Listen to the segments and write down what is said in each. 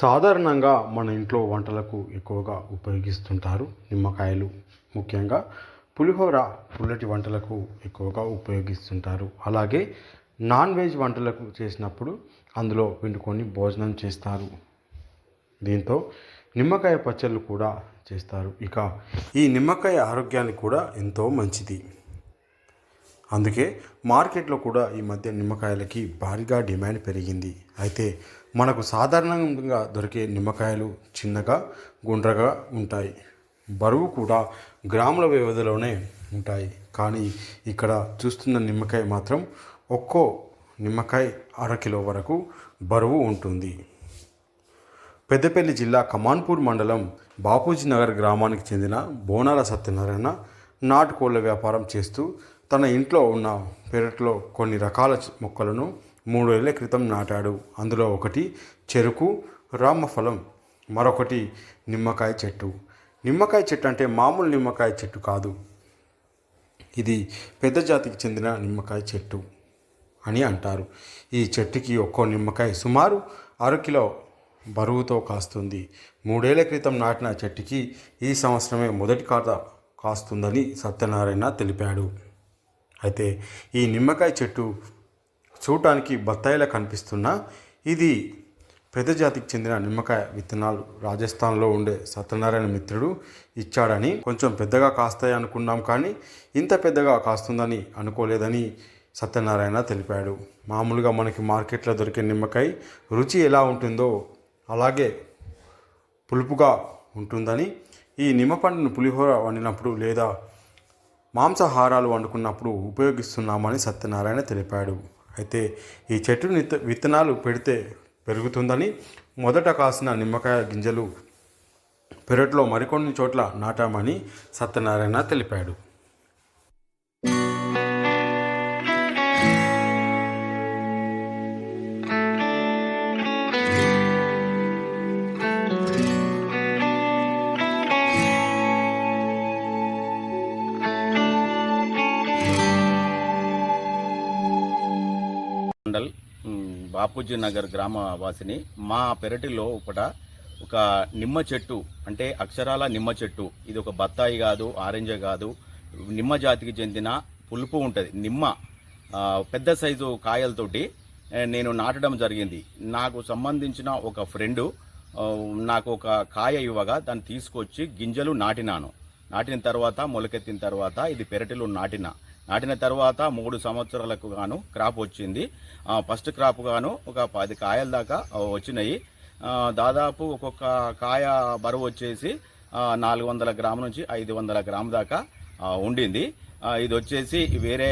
సాధారణంగా మన ఇంట్లో వంటలకు ఎక్కువగా ఉపయోగిస్తుంటారు నిమ్మకాయలు. ముఖ్యంగా పులిహోర పుల్లటి వంటలకు ఎక్కువగా ఉపయోగిస్తుంటారు. అలాగే నాన్ వెజ్ వంటలకు చేసినప్పుడు అందులో పిండుకొని భోజనం చేస్తారు. దీంతో నిమ్మకాయ పచ్చళ్ళు కూడా చేస్తారు. ఇక ఈ నిమ్మకాయ ఆరోగ్యానికి కూడా ఎంతో మంచిది. అందుకే మార్కెట్లో కూడా ఈ మధ్య నిమ్మకాయలకి భారీగా డిమాండ్ పెరిగింది. అయితే మనకు సాధారణంగా దొరికే నిమ్మకాయలు చిన్నగా గుండ్రగా ఉంటాయి. బరువు కూడా గ్రాముల వ్యవధిలోనే ఉంటాయి. కానీ ఇక్కడ చూస్తున్న నిమ్మకాయ మాత్రం ఒక్కో నిమ్మకాయ అరకిలో వరకు బరువు ఉంటుంది. పెద్దపల్లి జిల్లా కమాన్పూర్ మండలం బాపూజీ నగర్ గ్రామానికి చెందిన బోనాల సత్యనారాయణ నాటుకోళ్ళ వ్యాపారం చేస్తూ తన ఇంట్లో ఉన్న పెరట్లో కొన్ని రకాల మొక్కలను మూడేళ్ళ క్రితం నాటాడు. అందులో ఒకటి చెరుకు రామఫలం మరొకటి నిమ్మకాయ చెట్టు. నిమ్మకాయ చెట్టు అంటే మామూలు నిమ్మకాయ చెట్టు కాదు. ఇది పెద్ద జాతికి చెందిన నిమ్మకాయ చెట్టు అని అంటారు. ఈ చెట్టుకి ఒక్కో నిమ్మకాయ సుమారు అరకిలో బరువుతో కాస్తుంది. మూడేళ్ళ క్రితం నాటిన చెట్టుకి ఈ సంవత్సరమే మొదటి కాత కాస్తుందని సత్యనారాయణ తెలిపాడు. అయితే ఈ నిమ్మకాయ చెట్టు చూడటానికి బత్తాయిలా కనిపిస్తున్నా ఇది పెద్ద జాతికి చెందిన నిమ్మకాయ విత్తనాలు. రాజస్థాన్లో ఉండే సత్యనారాయణ మిత్రుడు ఇచ్చాడని కొంచెం పెద్దగా కాస్తాయి అనుకున్నాం కానీ ఇంత పెద్దగా కాస్తుందని అనుకోలేదని సత్యనారాయణ తెలిపాడు. మామూలుగా మనకి మార్కెట్లో దొరికే నిమ్మకాయ రుచి ఎలా ఉంటుందో అలాగే పులుపుగా ఉంటుందని ఈ నిమ్మపండును పులిహోర వండినప్పుడు లేదా మాంసాహారాలు వండుకున్నప్పుడు ఉపయోగిస్తున్నామని సత్యనారాయణ తెలిపాడు. అయితే ఈ చెట్టు విత్తనాలు పెడితే పెరుగుతుందని మొదట కాసిన నిమ్మకాయ గింజలు పెరట్లో మరికొన్ని చోట్ల నాటామని సత్యనారాయణ తెలిపాడు. మండల్ బాపూజీ నగర్ గ్రామ వాసిని మా పెరటిలో ఒకట ఒక నిమ్మ చెట్టు అంటే అక్షరాల నిమ్మ చెట్టు. ఇది ఒక బత్తాయి కాదు ఆరెంజ్ కాదు. నిమ్మ జాతికి చెందిన పులుపు ఉంటుంది. నిమ్మ పెద్ద సైజు కాయలతోటి నేను నాటడం జరిగింది. నాకు సంబంధించిన ఒక ఫ్రెండు నాకు ఒక కాయ ఇవ్వగా దాన్ని తీసుకొచ్చి గింజలు నాటినాను. నాటిన తర్వాత మొలకెత్తిన తర్వాత ఇది పెరటిలో నాటిన. నాటిన తర్వాత మూడు సంవత్సరాలకు గాను క్రాప్ వచ్చింది. ఫస్ట్ క్రాప్ గాను ఒక పది కాయల దాకా వచ్చినాయి. దాదాపు ఒక్కొక్క కాయ బరువు వచ్చేసి నాలుగు వందల గ్రాముల నుంచి ఐదు వందల గ్రాము దాకా ఉండింది. ఇది వచ్చేసి వేరే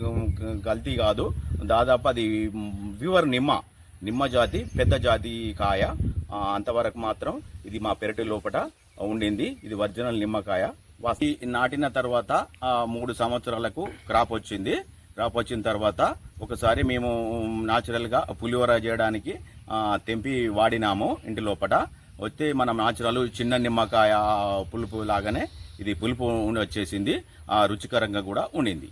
కల్తీ గల్తీ కాదు. దాదాపు అది వివర్ వ్యూవర్ నిమ్మ నిమ్మ జాతి పెద్ద జాతి కాయ. అంతవరకు మాత్రం ఇది మా పెరటి లోపల ఉండింది. ఇది ఒరిజినల్ నిమ్మకాయ నాటిన తర్వాత ఆ, మూడు సంవత్సరాలకు క్రాప్ వచ్చింది. క్రాప్ వచ్చిన తర్వాత ఒకసారి మేము న్యాచురల్గా పులిహోర చేయడానికి తెంపి వాడినాము ఇంటి లోపల వస్తే మనం న్యాచురల్ చిన్న నిమ్మకాయ పులుపు లాగానే ఇది పులుపు ఉండి వచ్చేసింది. ఆ, రుచికరంగా కూడా ఉండింది.